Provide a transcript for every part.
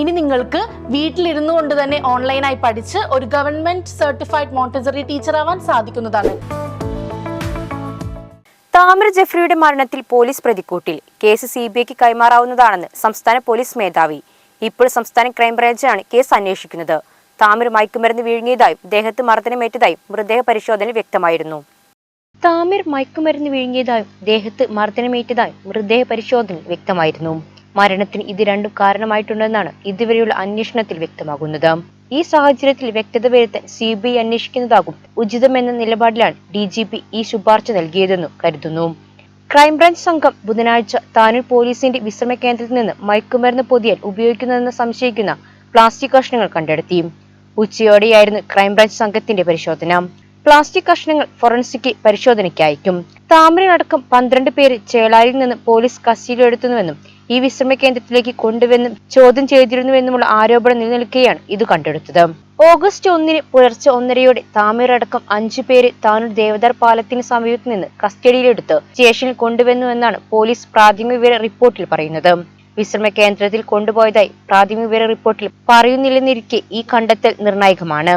ഇനി നിങ്ങൾക്ക് വീട്ടിലിരുന്നു കൊണ്ട് തന്നെ ഓൺലൈനായി പഠിച്ച് ഒരു ഗവൺമെന്റ് സർട്ടിഫൈഡ് മോണ്ടിസറി ടീച്ചർ ആവാൻ സാധിക്കുന്നതാണ്. താമര ജെഫ്രിയുടെ മരണത്തിൽ പോലീസ് പ്രതിക്കൂട്ടിൽ. കേസ് സി ബി ഐക്ക് കൈമാറാവുന്നതാണെന്ന് സംസ്ഥാന പോലീസ് മേധാവി. ഇപ്പോൾ സംസ്ഥാന ക്രൈംബ്രാഞ്ചാണ് കേസ് അന്വേഷിക്കുന്നത്. താമര മയക്കുമരുന്ന് വീഴുങ്ങിയതായും ദേഹത്ത് മർദ്ദനമേറ്റതായും മൃതദേഹ പരിശോധനയിൽ വ്യക്തമായിരുന്നു. താമിർ മയക്കുമരുന്ന് വിഴുങ്ങിയതായും ദേഹത്ത് മർദ്ദനമേറ്റതായും മൃതദേഹ പരിശോധനയിൽ വ്യക്തമായിരുന്നു. മരണത്തിന് ഇത് രണ്ടും കാരണമായിട്ടുണ്ടെന്നാണ് ഇതുവരെയുള്ള അന്വേഷണത്തിൽ വ്യക്തമാകുന്നത്. ഈ സാഹചര്യത്തിൽ വ്യക്തത വരുത്താൻ സി ബി ഐ അന്വേഷിക്കുന്നതാകും ഉചിതമെന്ന നിലപാടിലാണ് ഡി ജി പി ഈ ശുപാർശ നൽകിയതെന്നും കരുതുന്നു. ക്രൈംബ്രാഞ്ച് സംഘം ബുധനാഴ്ച താനൂർ പോലീസിന്റെ വിശ്രമ കേന്ദ്രത്തിൽ നിന്ന് മയക്കുമരുന്ന് പൊതിയാൻ ഉപയോഗിക്കുന്നതെന്ന് സംശയിക്കുന്ന പ്ലാസ്റ്റിക് കഷ്ണങ്ങൾ കണ്ടെടുത്തി. ഉച്ചയോടെയായിരുന്നു ക്രൈംബ്രാഞ്ച് സംഘത്തിന്റെ പരിശോധന. പ്ലാസ്റ്റിക് കഷ്ണങ്ങൾ ഫോറൻസിക് പരിശോധനയ്ക്ക് അയക്കും. താമരനടക്കം പന്ത്രണ്ട് പേര് ചേളാരിൽ നിന്ന് പോലീസ് കസ്റ്റഡിയിലെടുത്തുവെന്നും ഈ വിശ്രമ കേന്ദ്രത്തിലേക്ക് കൊണ്ടുവന്നും ചോദ്യം ചെയ്തിരുന്നുവെന്നുമുള്ള ആരോപണം നിലനിൽക്കുകയാണ് ഇത് കണ്ടെടുത്തത്. ഓഗസ്റ്റ് ഒന്നിന് പുലർച്ചെ ഒന്നരയോടെ താമരടക്കം അഞ്ചു പേര് താനൂർ ദേവദാർ പാലത്തിന് സമീപത്ത് നിന്ന് കസ്റ്റഡിയിലെടുത്ത് സ്റ്റേഷനിൽ കൊണ്ടുവന്നുവെന്നാണ് പോലീസ് പ്രാഥമിക വിവര റിപ്പോർട്ടിൽ പറയുന്നത്. വിശ്രമ കേന്ദ്രത്തിൽ കൊണ്ടുപോയതായി പ്രാഥമിക വിവര റിപ്പോർട്ടിൽ പറയുന്നില്ലെന്നിരിക്കെ ഈ കണ്ടെത്തൽ നിർണായകമാണ്.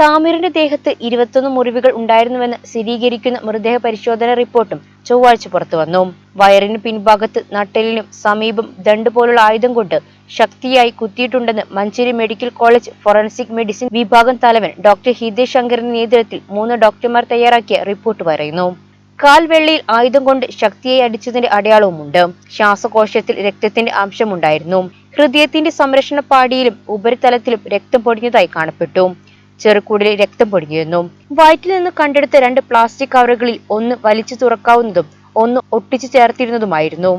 താമിറിന്റെ ദേഹത്ത് ഇരുപത്തൊന്ന് മുറിവുകൾ ഉണ്ടായിരുന്നുവെന്ന് സ്ഥിരീകരിക്കുന്ന മൃതദേഹ പരിശോധന റിപ്പോർട്ടും ചൊവ്വാഴ്ച പുറത്തുവന്നു വയറിന് പിൻഭാഗത്ത് നട്ടലിനും സമീപം ദണ്ട് പോലുള്ള ആയുധം കൊണ്ട് ശക്തിയായി കുത്തിയിട്ടുണ്ടെന്ന് Manjeri medical college forensic medicine വിഭാഗം തലവൻ ഡോക്ടർ ഹിതേഷ് ശങ്കറിന്റെ നേതൃത്വത്തിൽ മൂന്ന് ഡോക്ടർമാർ തയ്യാറാക്കിയ റിപ്പോർട്ട് പറയുന്നു. കാൽവെള്ളിയിൽ ആയുധം കൊണ്ട് ശക്തിയായി അടിച്ചതിന്റെ അടയാളവുമുണ്ട്. ശ്വാസകോശത്തിൽ രക്തത്തിന്റെ അംശമുണ്ടായിരുന്നു. ഹൃദയത്തിന്റെ സംരക്ഷണ പാടിയിലും ഉപരിതലത്തിലും രക്തം പൊടിഞ്ഞതായി കാണപ്പെട്ടു. ചെറുക്കൂടിൽ രക്തം പൊടിഞ്ഞിരുന്നു വയറ്റിൽ നിന്ന് കണ്ടെടുത്ത രണ്ട് പ്ലാസ്റ്റിക് കവറുകളിൽ ഒന്ന് വലിച്ചു തുറക്കാവുന്നതും ഒന്ന് ഒട്ടിച്ചു ചേർത്തിരുന്നതുമായിരുന്നു.